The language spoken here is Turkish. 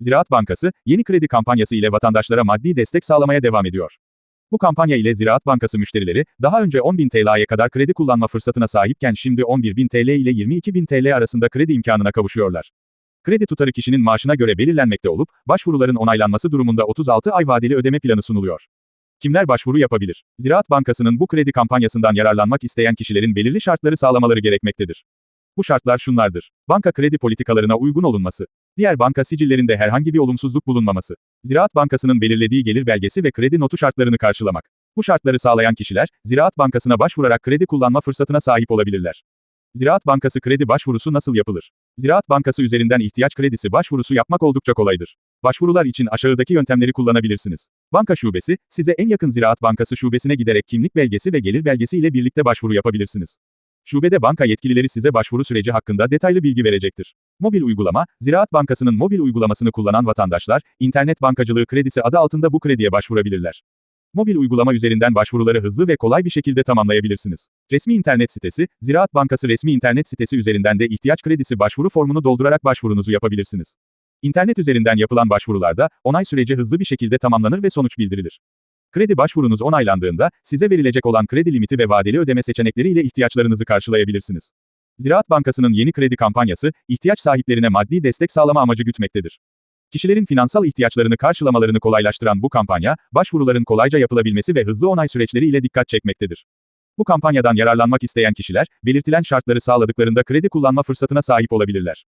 Ziraat Bankası, yeni kredi kampanyası ile vatandaşlara maddi destek sağlamaya devam ediyor. Bu kampanya ile Ziraat Bankası müşterileri, daha önce 10.000 TL'ye kadar kredi kullanma fırsatına sahipken şimdi 11.000 TL ile 22.000 TL arasında kredi imkanına kavuşuyorlar. Kredi tutarı kişinin maaşına göre belirlenmekte olup, başvuruların onaylanması durumunda 36 ay vadeli ödeme planı sunuluyor. Kimler başvuru yapabilir? Ziraat Bankası'nın bu kredi kampanyasından yararlanmak isteyen kişilerin belirli şartları sağlamaları gerekmektedir. Bu şartlar şunlardır. Banka kredi politikalarına uygun olunması. Diğer banka sicillerinde herhangi bir olumsuzluk bulunmaması. Ziraat Bankası'nın belirlediği gelir belgesi ve kredi notu şartlarını karşılamak. Bu şartları sağlayan kişiler, Ziraat Bankası'na başvurarak kredi kullanma fırsatına sahip olabilirler. Ziraat Bankası kredi başvurusu nasıl yapılır? Ziraat Bankası üzerinden ihtiyaç kredisi başvurusu yapmak oldukça kolaydır. Başvurular için aşağıdaki yöntemleri kullanabilirsiniz. Banka şubesi, size en yakın Ziraat Bankası şubesine giderek kimlik belgesi ve gelir belgesi ile birlikte başvuru yapabilirsiniz. Şubede banka yetkilileri size başvuru süreci hakkında detaylı bilgi verecektir. Mobil uygulama, Ziraat Bankası'nın mobil uygulamasını kullanan vatandaşlar, internet bankacılığı kredisi adı altında bu krediye başvurabilirler. Mobil uygulama üzerinden başvuruları hızlı ve kolay bir şekilde tamamlayabilirsiniz. Resmi internet sitesi, Ziraat Bankası resmi internet sitesi üzerinden de ihtiyaç kredisi başvuru formunu doldurarak başvurunuzu yapabilirsiniz. İnternet üzerinden yapılan başvurularda, onay süreci hızlı bir şekilde tamamlanır ve sonuç bildirilir. Kredi başvurunuz onaylandığında, size verilecek olan kredi limiti ve vadeli ödeme seçenekleri ile ihtiyaçlarınızı karşılayabilirsiniz. Ziraat Bankası'nın yeni kredi kampanyası, ihtiyaç sahiplerine maddi destek sağlama amacı gütmektedir. Kişilerin finansal ihtiyaçlarını karşılamalarını kolaylaştıran bu kampanya, başvuruların kolayca yapılabilmesi ve hızlı onay süreçleri ile dikkat çekmektedir. Bu kampanyadan yararlanmak isteyen kişiler, belirtilen şartları sağladıklarında kredi kullanma fırsatına sahip olabilirler.